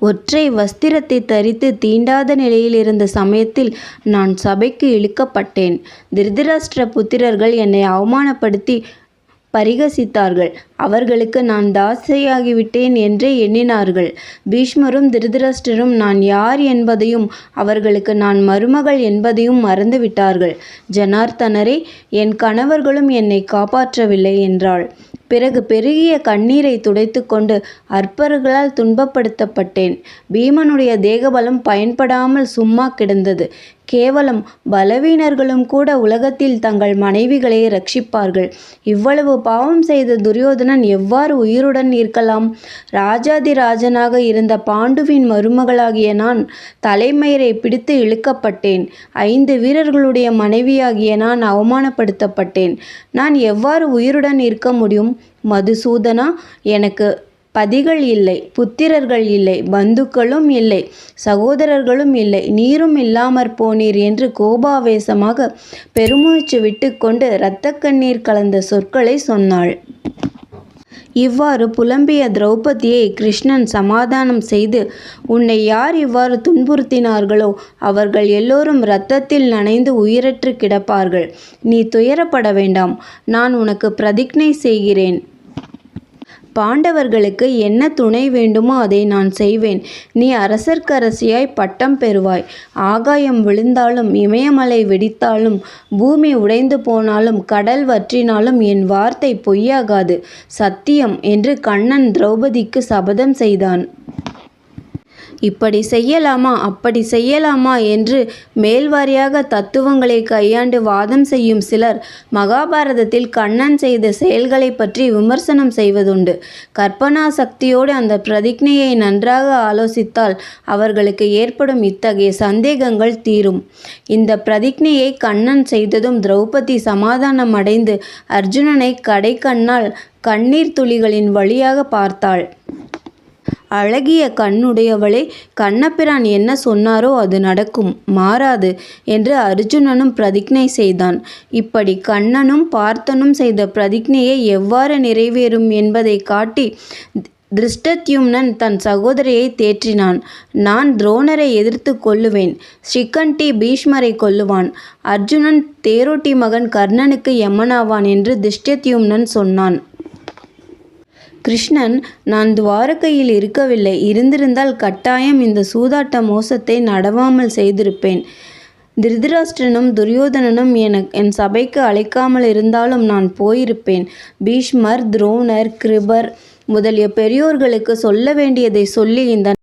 ஒற்றை வஸ்திரத்தை தரித்து தீண்டாத நிலையில் இருந்த சமயத்தில் நான் சபைக்கு இழுக்கப்பட்டேன். திருதராஷ்டிர புத்திரர்கள் என்னை அவமானப்படுத்தி பரிகசித்தார்கள். அவர்களுக்கு நான் தாசியாகிவிட்டேன் என்றே எண்ணினார்கள். பீஷ்மரும் திருதராஷ்டிரரும் நான் யார் என்பதையும் அவர்களுக்கு நான் மருமகள் என்பதையும் மறந்துவிட்டார்கள். ஜனார்த்தனரே என் கணவர்களும் என்னைக் காப்பாற்றவில்லை என்றாள். பிறகு பெருகிய கண்ணீரை துடைத்து கொண்டு அற்பர்களால் துன்பப்படுத்தப்பட்டேன். பீமனுடைய தேகபலம் பயன்படாமல் சும்மா கிடந்தது. கேவலம் பலவீனர்களும் கூட உலகத்தில் தங்கள் மனைவிகளை ரட்சிப்பார்கள் இவ்வளவு பாவம் செய்த துரியோதனன் எவ்வாறு உயிருடன் இருக்கலாம்? ராஜாதிராஜனாக இருந்த பாண்டுவின் மருமகளாகிய நான் தலைமயிரை பிடித்து இழுக்கப்பட்டேன். ஐந்து வீரர்களுடைய மனைவியாகிய நான் அவமானப்படுத்தப்பட்டேன். நான் எவ்வாறு உயிருடன் இருக்க முடியும்? மதுசூதனா எனக்கு பதிகள் இல்லை புத்திரர்கள் இல்லை பந்துக்களும் இல்லை சகோதரர்களும் இல்லை நீரும் இல்லாமற் போனீர் என்று கோபாவேசமாக பெருமூச்சு விட்டுக்கொண்டு இரத்த கண்ணீர் கலந்த சொற்களை சொன்னாள். இவ்வாறு புலம்பிய திரௌபதியை கிருஷ்ணன் சமாதானம் செய்து உன்னை யார் இவ்வாறு துன்புறுத்தினார்களோ அவர்கள் எல்லோரும் இரத்தத்தில் நனைந்து உயிரற்றுக் கிடப்பார்கள். நீ துயரப்பட வேண்டாம். நான் உனக்கு பிரதிக்ஞை செய்கிறேன். பாண்டவர்களுக்கு என்ன துணை வேண்டுமோ அதை நான் செய்வேன். நீ அரசர்க்கரசியாய் பட்டம் பெறுவாய். ஆகாயம் விழுந்தாலும் இமயமலை வெடித்தாலும் பூமி உடைந்து போனாலும் கடல் வற்றினாலும் என் வார்த்தை பொய்யாகாது சத்தியம் என்று கண்ணன் திரௌபதிக்கு சபதம் செய்தான். இப்படி செய்யலாமா அப்படி செய்யலாமா என்று மேல்வாரியாக தத்துவங்களை கையாண்டு வாதம் செய்யும் சிலர் மகாபாரதத்தில் கண்ணன் செய்த செயல்களைப் பற்றி விமர்சனம் செய்வதுண்டு. கற்பனா சக்தியோடு அந்த பிரதிஜையை நன்றாக ஆலோசித்தால் அவர்களுக்கு ஏற்படும் இத்தகைய சந்தேகங்கள் தீரும். இந்த பிரதிஜையை கண்ணன் செய்ததும் திரௌபதி சமாதானம் அடைந்து அர்ஜுனனை கடை கடைக்கண்ணால் கண்ணீர் துளிகளின் வழியாகப் பார்த்தாள். அழகிய கண்ணுடையவளே கண்ணபிரான் என்ன சொன்னாரோ அது நடக்கும் மாறாது என்று அர்ஜுனனும் பிரதிக்ஞை செய்தான். இப்படி கண்ணனும் பார்த்தனும் செய்த பிரதிக்ஞையை எவ்வாறு நிறைவேறும் என்பதைக் காட்டி திருஷ்டத்யும்னன் தன் சகோதரியை தேற்றினான். நான் துரோணரை எதிர்த்துக் கொல்லுவேன். ஸ்ரீகண்டி பீஷ்மரை கொல்லுவான். அர்ஜுனன் தேரோட்டி மகன் கர்ணனுக்கு யமனாவான் என்று திருஷ்டத்யும்னன் சொன்னான். கிருஷ்ணன் நான் துவாரகையில் இருக்கவில்லை. இருந்திருந்தால் கட்டாயம் இந்த சூதாட்ட மோசத்தை நடவாமல் செய்திருப்பேன். திருதராஷ்டிரனும் துரியோதனனும் என் சபைக்கு அழைக்காமல் இருந்தாலும் நான் போயிருப்பேன். பீஷ்மர் துரோணர் கிருபர் முதலிய பெரியோர்களுக்கு சொல்ல வேண்டியதை சொல்லி இந்த